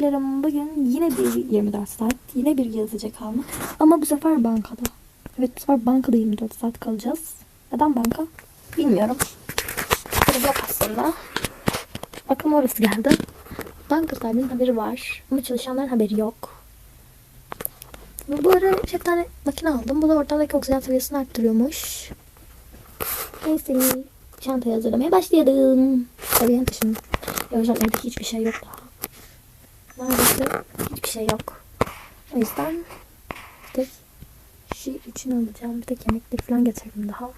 dilerim. Bugün yine bir 24 saat. Yine bir yazıcı kalma. Ama bu sefer bankada. Evet bu sefer bankada 24 saat kalacağız. Neden banka? Bilmiyorum. Haberi yok aslında. Bakın orası geldi. Banka sahibinin haberi var. Ama çalışanların haberi yok. Bu ara bir tane makine aldım. Bu da ortamdaki oksijen seviyesini arttırıyormuş. Neyse çantayı hazırlamaya başlayalım. Tabii yan taşın. Yavaştan evde hiçbir şey yok daha. Maalesef hiçbir şey yok. O yüzden bir tek şey için alacağım. Bir tek yemekleri falan getirdim daha.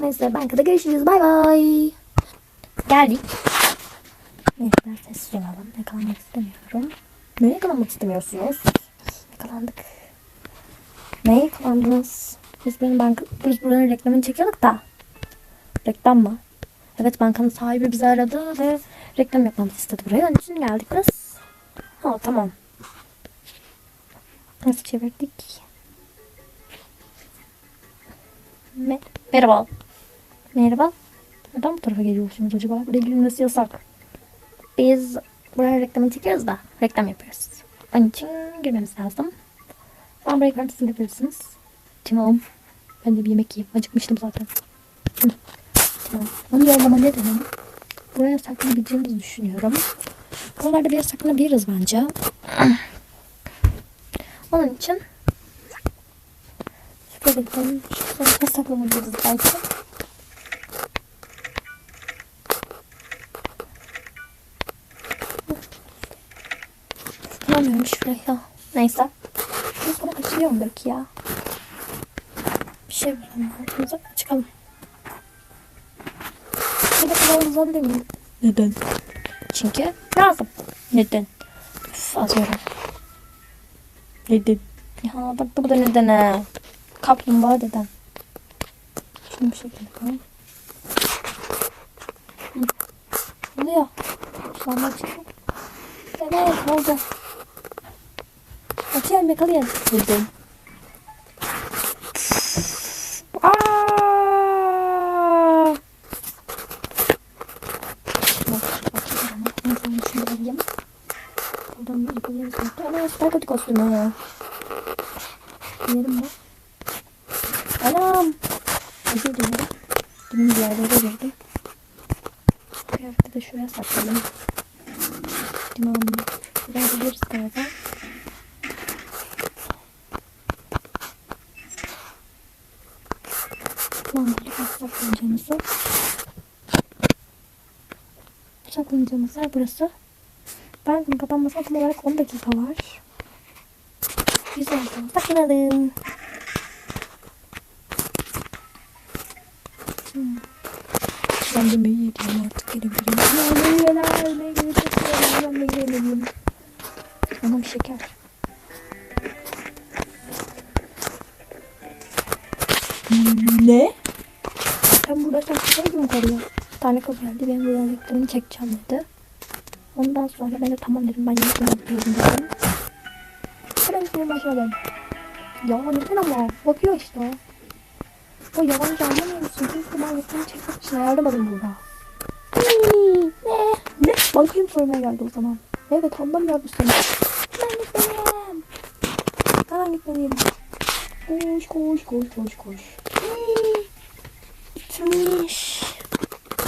Neyse bankada görüşürüz. Bay bay. Geldik. Neyse ben sessiz olalım. Yakalanmak istemiyorum. Ne yakalanmak istemiyorsunuz? Yakalandık. Ne yakalandınız? Biz benim banka, biz buranın reklamını çekiyorduk da. Reklam mı? Evet bankanın sahibi bizi aradı ve reklam yapmamızı istedi buraya. Onun için geldik biz. Ha tamam. Nasıl çevirdik? Me Merhaba. Merhaba. Neden bu tarafa geliyorsunuz acaba? Buraya girilmesi yasak. Biz buraya reklamını çekiyoruz da reklam yapıyoruz. Onun için girmemiz lazım. Ben buraya kadar siz yapabilirsiniz. Tamam. Ben de bir yemek yiyeyim. Acıkmıştım zaten. Tamam. Onu yollama ne dedim? Buraya saklanabileceğimizi düşünüyorum. Buralarda bir yere saklanabiliriz bence. Onun için şöyle gidelim. Şurada saklanabiliriz belki. Bulamıyorum şuraya. Neyse. Biz bunu kaçırıyorum belki ya. Bir şey. Altımıza çıkalım. Bir de kulağımızı alabilir miyim? Neden? Çünkü lazım. Neden? Üf atıyorum. Neden? Ya bak bu da neden ha. Kaplumbağa neden? Şunu bir şekilde koyalım. Ne ya? Anda çıkıyor. Evet oldu. Açayım yakalayın. Neden? Buradan bir yapabiliriz. Ana süper kötü kostüm ha. Yerim bu. Anam. Özür dilerim. Demin bir yerlere girdim. Kıyafeti de şuraya sakladım. Tamam. Buraya gidiyoruz galiba. Tamam. Biraz saklanacağımızı. Saklanacağımız yer burası. Bankın kapanmasına tam olarak 10 dakika var. Güzel. Saklanalım. Hmm. Ben de meyve yediğim artık gelebilirim. Ya meyveler, meyveleri çok seviyorum. Ben meyve yemediğim. Anam şeker. Ne? Ben burada saklayayım yukarıya. Bir tane kız geldi. Ben buradan reklamını çekeceğim dedi. Ondan sonra ben de tamam dedim. Ben yemek yapıyorum dedim. Ben gitmeye başladım. Ya neden ama? Bakıyor işte o. O yalancı anlamıyor musun? Çünkü ben reklamı çekmek için ayarlamadım burada. Hii, Ne? Ne? Bankayı mı sormaya geldi o zaman? Evet anlamıyor musun? Ben gitmeliyim. Hemen gitmeliyim. Koş koş koş koş koş. Hii. Gitmiş.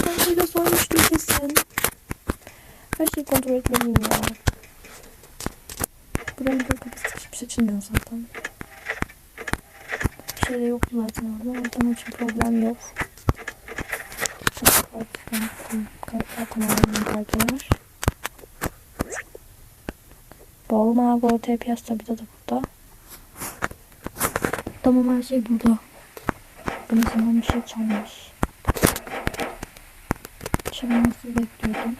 Ben böyle sormuştum kesin. Her şeyi kontrol etmeliyim ya. Buranın bir kapısı hiçbir şey açılmıyor zaten. Bir şey de yok zaten orada. Oradan için problem yok. Kartlar tamamen kartlar. Bol mavi ortaya piyasa de burada. Tamam her şey burada. Bunu zaman bir şey çalmış. Çalmasını bekliyordum.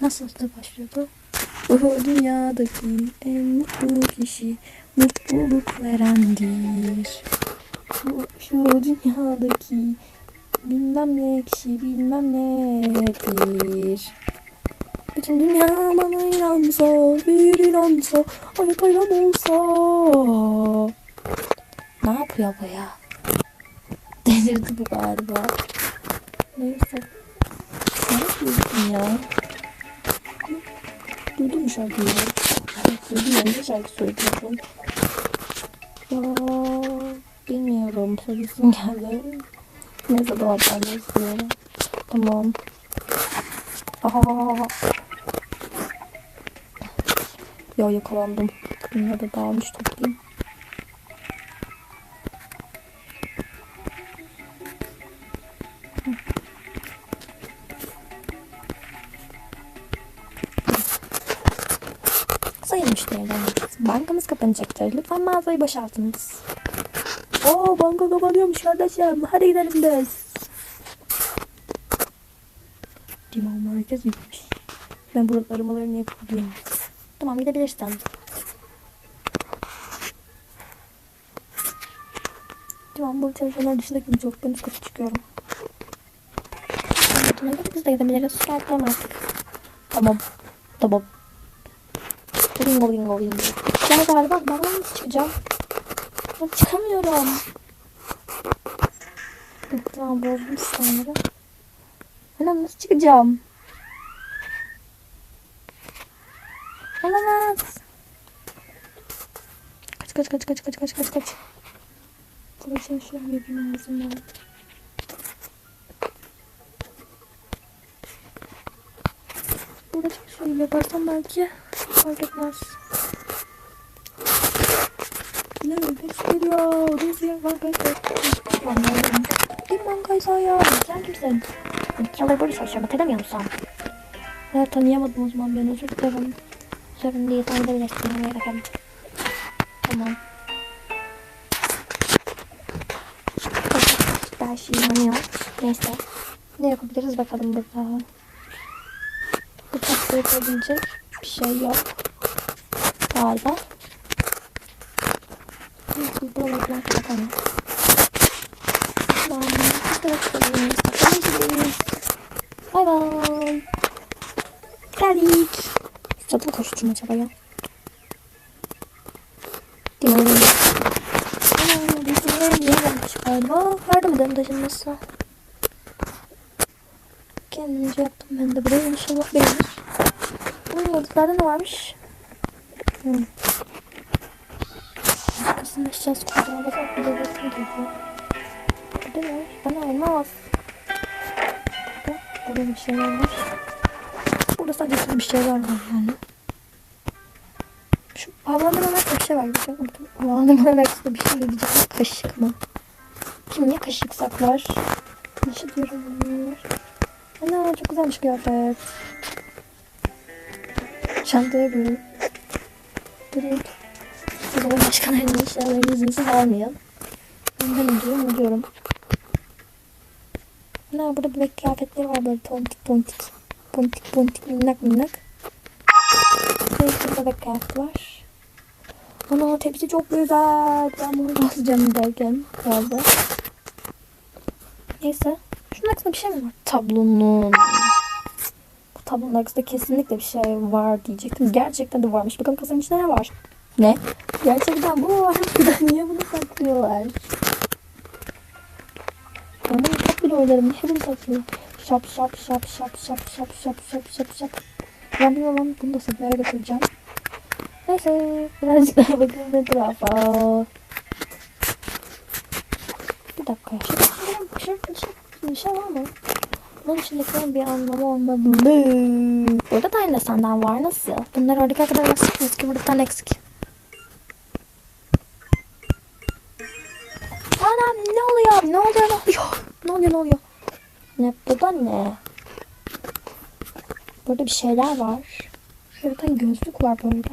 Nasıl da başlıyordu? Bu dünyadaki en mutlu kişi mutluluk verendir. Şu, şu dünyadaki bilmem ne kişi bilmem nedir. Bütün dünya bana inansa, bir inansa, hayat ayram olsa. Ne yapıyor bu ya? Delirdi bu galiba. Neyse. Yapıyorsun ya? Duydun mu şarkıyı? Duydum ya. Ne şarkı söylüyorsun? Ya bilmiyorum. Söylesin geldi. Neyse dolaptan istiyorum. Tamam. Aa. Ya yakalandım. Bunları da dağılmış toplayayım. Sayın müşterilerimiz, bankamız kapanacaktır. Lütfen mağazayı boşaltınız. Oo banka kapanıyormuş kardeşim. Hadi gidelim biz. Limon merkez gitmiş. Ben burada aramalarını yapıyorum. Tamam gidebilirsin. Tamam bu çalışanlar dışında kimse yok. Ben kata çıkıyorum. Biz de gidebiliriz. Gel tamam artık. Tamam. Tamam. Bingo bingo bingo. Ya galiba ben nasıl çıkacağım? Ben çıkamıyorum. Tamam bozdum sistemleri. Anam nasıl çıkacağım? Olamaz. Kaç kaç kaç kaç kaç kaç kaç kaç. Burada çalışıyorum yapayım lazım ben. Burada çalışıyorum yaparsam belki fark etmez. Ne ses geliyor? Rüzgar var ben Kim bankaysa ya? Sen kimsin? Çalay polis çalışıyorum. Tanımıyor musun? Evet tanıyamadım o zaman ben özür dilerim. Sorun değil tanıyabilirsin. Oraya bakalım. Tamam. Daha şey yanıyor. Neyse. Ne yapabiliriz bakalım burada. Bu tatlı yapabilecek bir şey yok. Galiba. Bay bay. Geldik. Sabah koştum acaba ya. Dinleyelim. Bizimle niye gelmiş galiba? Yardım edelim taşınması. Kendimiz şey yaptım ben de buraya. İnşallah beğenir. Hmm, yıldızlarda ne varmış? Hmm. Kızın eşyası kocaman bakar bir de resim geliyor. Burada ne? Bana olmaz. Burada, burada bir şeyler var. Burada sadece bir şeyler var yani. Şu havalandırma merkezde bir şey var. Bir şey unuttum. Havalandırma merkezde bir şey diyeceğim. Kaşık mı? Kim niye kaşık saklar? Şey diyorum bunlar? Ana çok güzelmiş kıyafet. Çantaya koyayım. Durayım. O zaman başkalarının eşyalarını izinsiz almayalım. Ben ne diyorum ne burada bebek kıyafetleri var böyle tontik tontik. Pontik pontik minnak minnak. Değişik bebek kıyafeti var. Ana tepsi çok güzel. Ben bunu basacağım derken fazla. Neyse. Şunun arkasında bir şey mi var? Tablonun. Tablonun arkasında kesinlikle bir şey var diyecektim. Gerçekten de varmış. Bakalım kasanın içinde ne var? Ne? Gerçekten bu var. Niye bunu saklıyorlar? Ben çok bile oynarım. Niye bunu saklıyor? Şap şap şap şap şap şap şap şap şap şap. Ben bir olan bunu da satmaya götüreceğim. Neyse birazcık daha bakalım etrafa. Bir dakika şey, bir şey var mı? Bunun içindekilerin bir anlamı olmalı. Burada da aynı senden var. Nasıl? Bunlar oradaki kadar nasıl ki? Burada bir tane eksik. Anam ne oluyor? Ne oluyor? Ne oluyor? Ne oluyor? Ne oluyor? Ne? Burada ne? Burada bir şeyler var. Şurada gözlük var burada.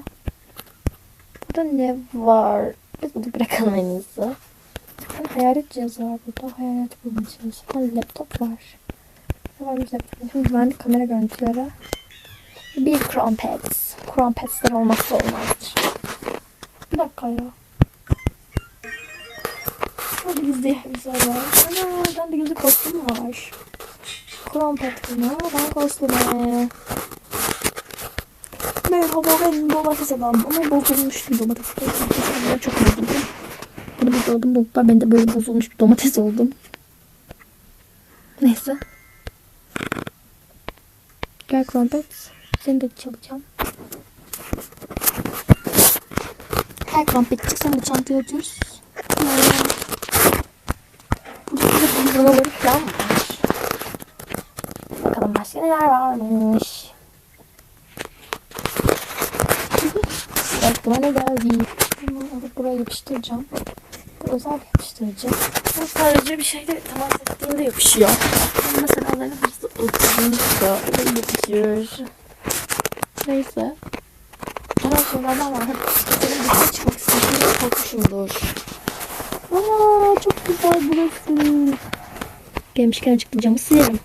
Burada ne var? Biz bunu bırakalım en iyisi. Hayalet cihazı var burada. Hayalet. Ha, laptop var. Devam ben kamera görüntüleri. Bir Crown Pads. Crown Pads'ler olmazsa olmazdır. Bir dakika ya. Hadi izleyelim sonra. Ana ben de gözü kostüm var. Crown Pads'ına ben kostüme. Merhaba ben domates adam ama bozulmuş bir domates. Çok bozuldum. Bunu buzdolabım bulduklar ben de böyle bozulmuş bir domates oldum. Neyse. Gel Krampet. Seni de çalacağım. Gel Krampet sen de çantayı atıyoruz. Burada bir buzdolabı falan varmış. Bakalım başka neler varmış. Aklıma ne geldi? Bunu alıp buraya yapıştıracağım. Bu özel yapıştırıcı. Bu sarıcı bir şeyle temas ettiğinde yapışıyor. Mesela alalım 30. öyle bitiyor. Neyse. Ondan sonra ben var. Benim dışarı çıkmak istediğimde korkmuşumdur. Aa çok güzel burası. Gelmişken çıktı camı silerim.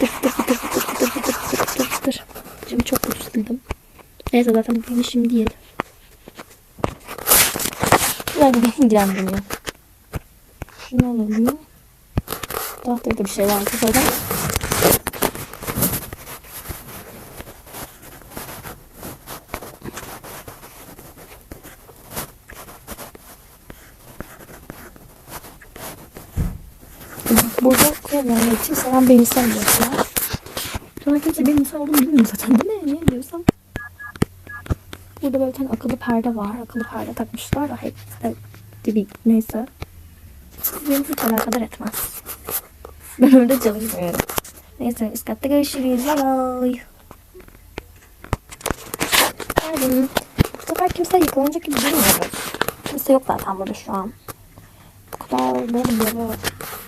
Dır dır dır dır dır dır dır dır dır dır. Camı çok kötü sildim. Neyse zaten bunu şimdi yedim. Biraz beni ilgilendiriyor. Şunu alalım. Tahtada bir şey var. Zaten koyamıyorum. için seven bir insan diyorsun. Sonra kimse benim insan olduğumu bilmiyor zaten değil mi? Niye diyorsam. Burada böyle bir tane akıllı perde var. Akıllı perde takmışlar da hep değil. Neyse. Beni hiç alakadar etmez. Ben orada çalışmıyorum. Neyse üst katta görüşürüz. Bye bye. Geldim. Bu sefer kimse yıkılacak gibi durmuyoruz. Kimse yok zaten burada şu an. Kadar böyle böyle.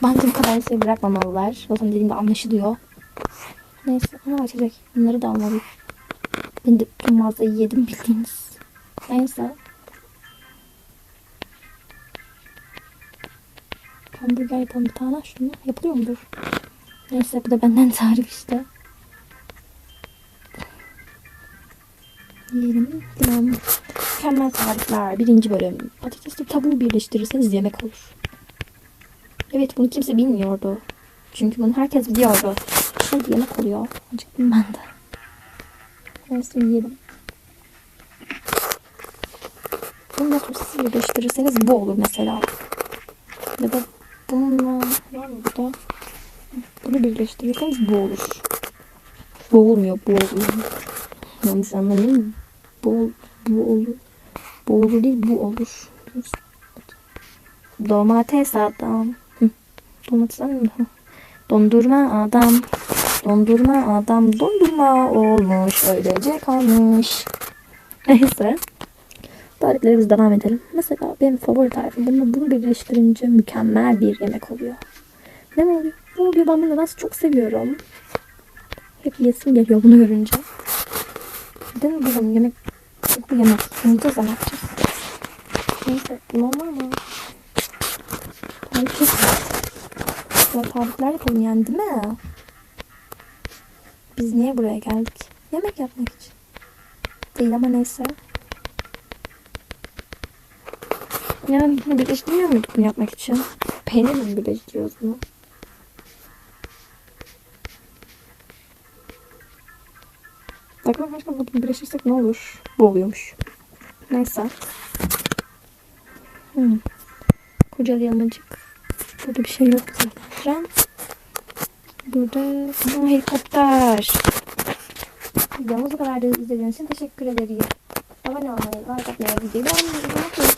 Bence bu kadar şey bırakmamalılar. Zaten dediğimde anlaşılıyor. Neyse ama açacak. Bunları da almalıyım. Ben de bütün mağazayı yedim bildiğiniz. Neyse. Hamburger yapalım bir tane. Şunu yapılıyor mudur? Neyse bu da benden tarif işte. Yiyelim. Tamam. Mükemmel tarifler. Birinci bölüm. Patatesli tavuğu birleştirirseniz yemek olur. Evet bunu kimse bilmiyordu. Çünkü bunu herkes biliyordu. Şey yemek oluyor. Acıktım ben de. Neyse yiyelim. Bunu da sosisi birleştirirseniz bu olur mesela. Ya da bununla var mı burada? Bunu birleştirirseniz bu olur. Bu olmuyor, bu olur. Yanlış anlamayın. Bu, bu olur. Bu olur değil, bu olur. Domates adam. Adam. Hı. Dondurma adam. Dondurma adam. Dondurma olmuş. Öylece kalmış. Neyse. Tariflerimize devam edelim. Mesela benim favori tarifim. Bunu, bunu birleştirince mükemmel bir yemek oluyor. Ne oluyor? Bu oluyor. Ben bunu nedense çok seviyorum. Hep yesim geliyor bunu görünce. Değil mi? Bu yemek. Bu yemek. Yiyeceğiz ne yapacağız? Neyse. Var mı? Tarif Böyle tarifler yapalım değil mi? Biz niye buraya geldik? Yemek yapmak için. Değil ama neyse. Yani bunu birleştirmiyor muyduk bunu yapmak için? Peynir mi birleştiriyoruz bunu? Bakın başka bunu birleştirsek ne olur? Bu oluyormuş. Neyse. Hmm. Kocalayalım azıcık. Burada bir şey yok zaten. Burada Aa, helikopter. Videomuz bu kadar da izlediğiniz için teşekkür ederim. Abone olmayı, like atmayı, videoyu beğenmeyi unutmayın.